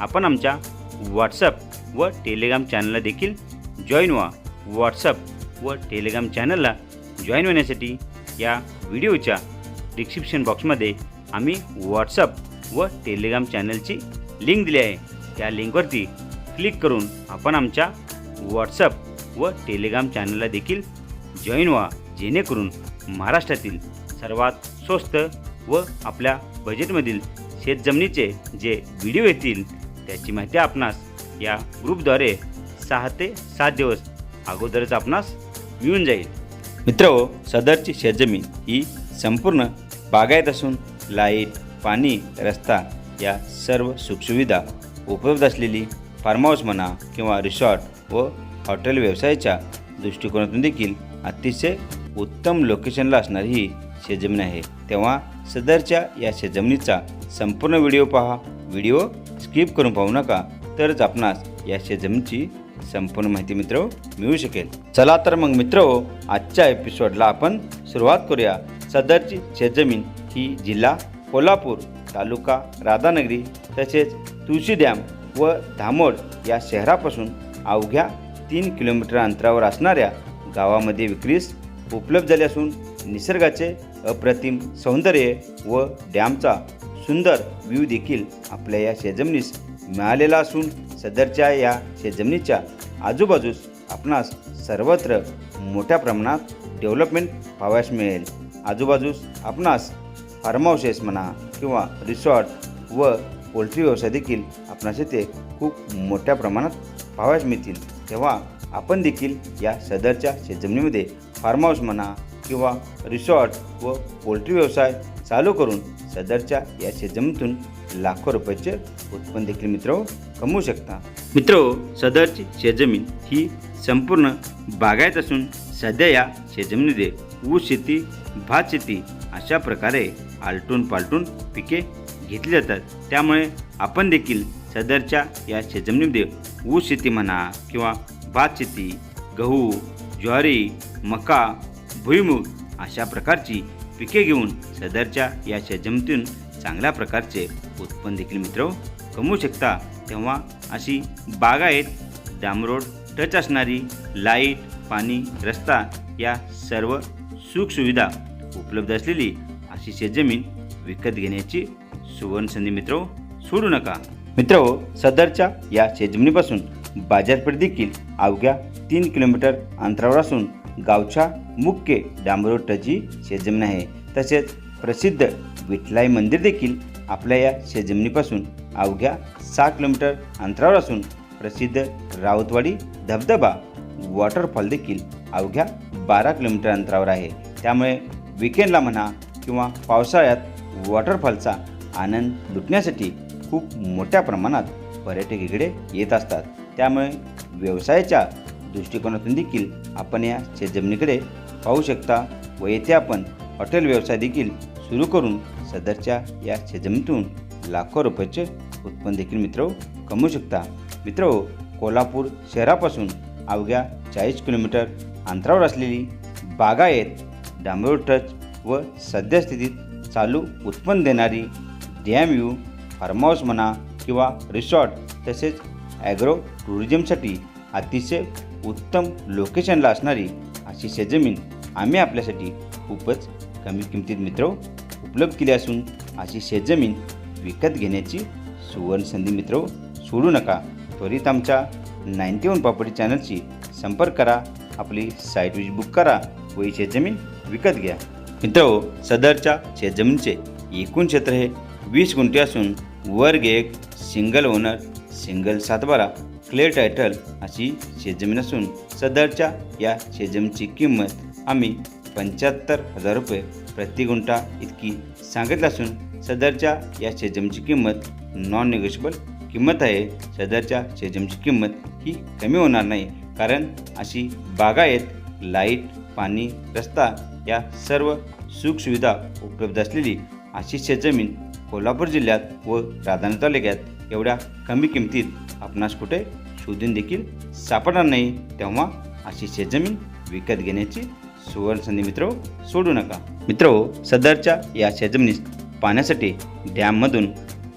आपण आमच्या व्हॉट्सअप व टेलिग्राम चॅनलला देखील जॉईन व्हा. व्हॉट्सअप व टेलिग्राम चॅनलला जॉईन होण्यासाठी या व्हिडिओच्या डिस्क्रिप्शन बॉक्समध्ये आम्ही व्हॉट्सअप व टेलिग्राम चॅनलची लिंक दिली आहे. त्या लिंकवरती क्लिक करून आपण आमच्या व्हॉट्सअप व टेलिग्राम चॅनलला देखील जॉईन व्हा. जेणेकरून महाराष्ट्रातील सर्वात स्वस्त व आपल्या बजेटमधील शेतजमिनीचे जे व्हिडिओ येतील त्याची माहिती आपणास या ग्रुपद्वारे सहा ते सात दिवस अगोदरच आपणास मिळून जाईल. मित्र सदरची शेतजमीन ही संपूर्ण बागायत असून लाइट पाणी रस्ता या सर्व सुखसुविधा उपलब्ध असलेली फार्महाऊस म्हणा किंवा रिसॉर्ट व हॉटेल व्यवसायाच्या दृष्टिकोनातून देखील अतिशय उत्तम लोकेशनला असणारी ही शेतजमीन आहे. तेव्हा सदरच्या या शेतजमिनीचा संपूर्ण व्हिडिओ पहा. व्हिडिओ स्किप करून पाहू नका तरच आपणास या शेतजमिनीची संपूर्ण माहिती मित्र मिळू शकेल. चला तर मग मित्र आजच्या एपिसोडला आपण सुरुवात करूया. सदरची शेतजमीन ही जिल्हा कोल्हापूर तालुका राधानगरी तसेच तुळशी डॅम व धामोड या शहरापासून अवघ्या तीन किलोमीटर अंतरावर असणाऱ्या गावामध्ये विक्रीस उपलब्ध झाले असून निसर्गाचे अप्रतिम सौंदर्य व डॅमचा सुंदर व्ह्यू देखील आपल्या या शेजमनीस मिळालेला असून सदरच्या या शेजमनीच्या आजूबाजूस आपणास सर्वत्र मोठ्या प्रमाणात डेव्हलपमेंट पावयास मिळेल. आजूबाजूस आपणास फार्म हाऊसेस म्हणा किंवा रिसॉर्ट व पोल्ट्री व्यवसाय देखील आपणास येथे खूप मोठ्या प्रमाणात पावयास मिळतील. तेव्हा आपण देखील या सदरच्या शेतजमिनीमध्ये फार्म हाऊस म्हणा किंवा रिसॉर्ट व पोल्ट्री व्यवसाय चालू करून सदरच्या या शेतजमिनीतून लाखो रुपयाचे उत्पन्न देखील मित्र कमवू शकता. मित्र सदरची शेतजमीन ही संपूर्ण बागायत असून सध्या या शेतजमिनीमध्ये ऊस शेती भात शेती अशा प्रकारे आलटून पालटून पिके घेतली जातात. त्यामुळे आपण देखील सदरच्या या शेतजमिनीमध्ये ऊस शेती म्हणा किंवा भात शेती गहू ज्वारी मका भुईमुग अशा प्रकारची पिके घेऊन सदरच्या या शेतजमिनीतून चांगल्या प्रकारचे उत्पन्न देखील मित्र हो, कमवू शकता. तेव्हा अशी बागायत डांबरोड टच असणारी लाइट पाणी रस्ता या सर्व सुखसुविधा उपलब्ध असलेली अशी शेतजमीन विकत घेण्याची सुवर्ण संधी मित्र हो, सोडू नका. मित्र हो, सदरच्या या शेतजमिनीपासून बाजारपेठ देखील अवघ्या तीन किलोमीटर अंतरावर असून गावच्या मुख्य डांबरोड टची शेतजमीन आहे. तसेच प्रसिद्ध विठलाई मंदिर देखील आपल्या या शेजमनीपासून अवघ्या सहा किलोमीटर अंतरावर असून प्रसिद्ध राऊतवाडी धबधबा वॉटरफॉल देखील अवघ्या बारा किलोमीटर अंतरावर आहे. त्यामुळे विकेंडला म्हणा किंवा पावसाळ्यात वॉटरफॉलचा आनंद लुटण्यासाठी खूप मोठ्या प्रमाणात पर्यटक इकडे येत असतात. त्यामुळे व्यवसायाच्या दृष्टिकोनातून देखील आपण या शेतजमिनीकडे पाहू शकता व येथे आपण हॉटेल व्यवसाय देखील सुरू करून सदरच्या या शेतजमिनीतून लाखो रुपयाचे उत्पन्न देखील मित्र कमवू शकता. मित्र हो, कोल्हापूर शहरापासून अवघ्या चाळीस किलोमीटर अंतरावर असलेली बागायत डांबरोड टच व सद्यस्थितीत चालू उत्पन्न देणारी डॅम यू फार्म हाऊस म्हणा किंवा रिसॉर्ट तसेच ॲग्रो टुरिझमसाठी अतिशय उत्तम लोकेशनला असणारी अशी शेतजमीन आम्ही आपल्यासाठी खूपच कमी किमतीत मित्र उपलब्ध केली असून अशी शेतजमीन विकत घेण्याची सुवर्ण संधी मित्र सोडू नका. त्वरित आमच्या नाईन्टी वन प्रॉपर्टी चॅनलशी संपर्क करा. आपली साईट विज बुक करा व ही शेतजमीन विकत घ्या. मित्र हो, सदरच्या शेतजमीनचे एकूण क्षेत्र हे वीस गुंठे असून वर्ग एक सिंगल ओनर सिंगल सातबारा क्लिअर टायटल अशी शेतजमीन असून सदरच्या या शेतजमीनची किंमत आम्ही पंच्याहत्तर हजार रुपये प्रति गुंठा इतकी सांगितलं असून सदरच्या या शेजमची किंमत नॉन निगोशिएबल किंमत आहे. सदरच्या शेजमची किंमत ही कमी होणार नाही कारण अशी बागायत लाइट पाणी रस्ता या सर्व सुखसुविधा उपलब्ध असलेली अशी शेतजमीन कोल्हापूर जिल्ह्यात व राधानगरी तालुक्यात एवढ्या कमी किमतीत आपणास कुठे शोधून देखील सापडणार नाही. तेव्हा अशी शेतजमीन विकत घेण्याची सुवर्ण संधी मित्र सोडू नका. मित्र सदरच्या या शेतजमिनीस पाण्यासाठी डॅममधून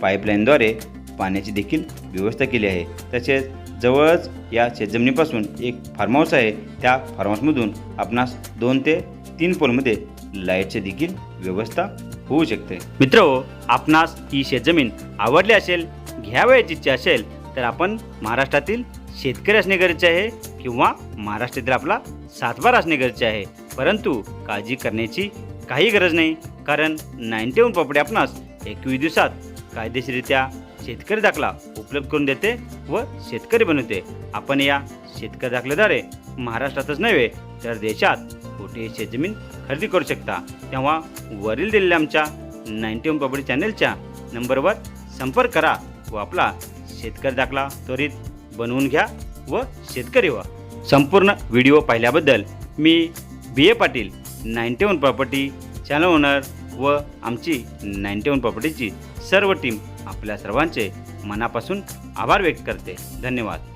पाईपलाईनद्वारे पाण्याची देखील व्यवस्था केली आहे. तसेच जवळच या शेतजमिनीपासून एक फार्म हाऊस आहे. त्या फार्म हाऊसमधून आपणास दोन ते तीन पोलमध्ये लाईटची देखील व्यवस्था होऊ शकते. मित्र आपणास ही शेतजमीन आवडली असेल घ्यावयाची इच्छा असेल तर आपण महाराष्ट्रातील शेतकरी असणे गरजेचे आहे किंवा महाराष्ट्रातील आपला सातबार असणे गरजेचे आहे. परंतु काळजी करण्याची काही गरज नाही. कारण नाईन्टी वन प्रॉपर्टी आपणास एकवीस दिवसात कायदेशीररित्या शेतकरी दाखला उपलब्ध करून देते व शेतकरी बनवते. आपण या शेतकरी दाखल्याद्वारे महाराष्ट्रातच नव्हे तर देशात कुठेही शेतजमीन खरेदी करू शकता. तेव्हा वरील दिलेल्या आमच्या नाईन्टी वन प्रॉपर्टी चॅनलच्या नंबरवर संपर्क करा व आपला शेतकरी दाखला त्वरित बनवून घ्या व शेतकरी व्हा. संपूर्ण व्हिडिओ पाहिल्याबद्दल मी B A Patil ninety one property channel owner व आमची नाईन्टी वन प्रॉपर्टीची सर्व टीम आपल्या सर्वांचे मनापासून आभार व्यक्त करते. धन्यवाद.